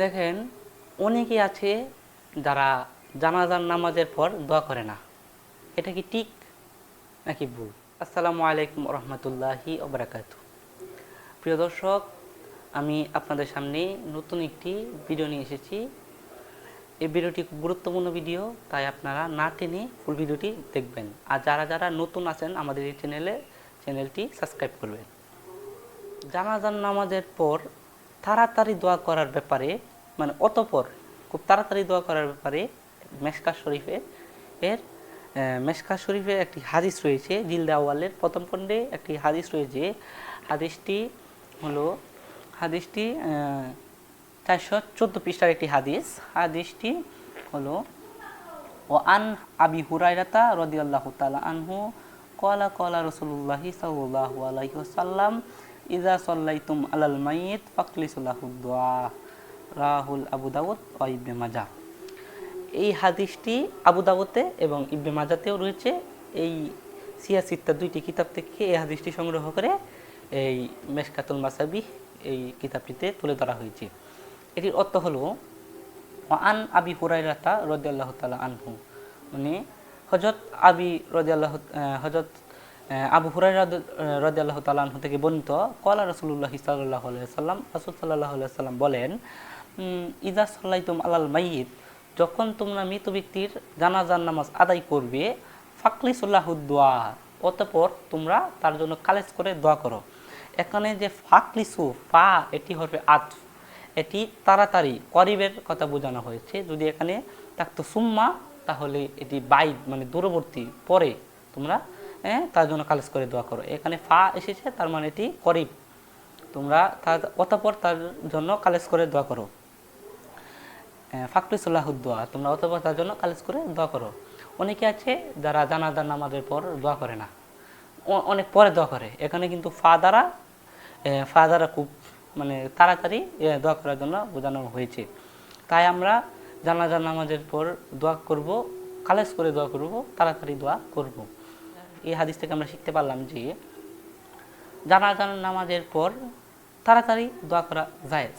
দেখেন, অনেকেই আছে যারা জানাজার নামাজের পর দোয়া করে না। এটা কি ঠিক নাকি ভুল? আসসালামু আলাইকুম রহমতুল্লাহি ওবরাকাত। প্রিয় দর্শক, আমি আপনাদের সামনে নতুন একটি ভিডিও নিয়ে এসেছি। এই ভিডিওটি খুব গুরুত্বপূর্ণ ভিডিও, তাই আপনারা না টেনে ফুল ভিডিওটি দেখবেন। আর যারা যারা নতুন আছেন আমাদের এই চ্যানেলে চ্যানেলটি সাবস্ক্রাইব করবেন। জানাজান নামাজের পর তাড়াতাড়ি দোয়া করার ব্যাপারে মানে অতপর খুব তাড়াতাড়ি দোয়া করার ব্যাপারে মেশকা শরীফে এর মেশকা শরীফে একটি হাদিস রয়েছে, জিলদা আওয়ালের প্রথম খণ্ডে একটি হাদিস রয়েছে। হাদিসটি হলো, হাদিসটি চারশো চোদ্দ পৃষ্ঠার একটি হাদিস। হাদিসটি হলো, ও আন আবি হুরাইরাতা রদিয়াল্লাহু তাআলা আনহু, কলা কলা রসুল্লাহি ওয়াসাল্লাম ইজা সাল্লাইতুম আলাল মাইয়িত ফাকলিসুল্লাহু দুআ রাহুল আবু দাউদ ও ইবনে মাজা এই হাদিসটি আবু দাউদে এবং ইবনে মাজাতেও রয়েছে। এই সিয়াসিত্তা দুইটি কিতাব থেকে এই হাদিসটি সংগ্রহ করে এই মেশকাতুল মাসাবি এই কিতাবটিতে তুলে ধরা হয়েছে। এটির অর্থ হলো আন আবি হুরাইরাতা রদিয়াল্লাহ তালা আনহু মানে হজরত আবি রদিয়াল্লাহ হজরত আবু হুরাই রদিয়াল্লাহ তালা আনহু থেকে বর্ণিত কলা রসুল্লাহ সাল্লাহ সাল্লাম রসুল সাল্লাহ সাল্লাম বলেন ইজা সাল্লাইতুম আলাল মাইয়িত যখন তোমরা মৃত ব্যক্তির জানাজার নামাজ আদায় করবে, ফাকলিসুল্লাহ দোয়া অতপর তোমরা তার জন্য কালেজ করে দোয়া করো। এখানে যে ফাকলিসু ফা, এটি হবে আত। এটি তাড়াতাড়ি করিবের কথা বোঝানো হয়েছে। যদি এখানে থাকতো সুম্মা তাহলে এটি বাইদ মানে দূরবর্তী পরে তোমরা হ্যাঁ, তার জন্য কালেজ করে দোয়া করো। এখানে ফা এসেছে তার মানে এটি করিব। তোমরা তার অতপর তার জন্য কালেজ করে দোয়া করো। ফাকরিসুল্লাহ দোয়া তোমরা অতপর তার জন্য কালেজ করে দোয়া করো। অনেকে আছে যারা জানাজার নামাজের পর দোয়া করে না। অনেক পরে দোয়া করে। এখানে কিন্তু ফা দ্বারা ফা দ্বারা খুব মানে তাড়াতাড়ি দোয়া করার জন্য বোঝানো হয়েছে। তাই আমরা জানাজার নামাজের পর দোয়া করব কালেজ করে দোয়া করব তাড়াতাড়ি দোয়া করব। এই হাদিস থেকে আমরা শিখতে পারলাম যে জানাজান নামাজের পর তাড়াতাড়ি দোয়া করা জায়েজ।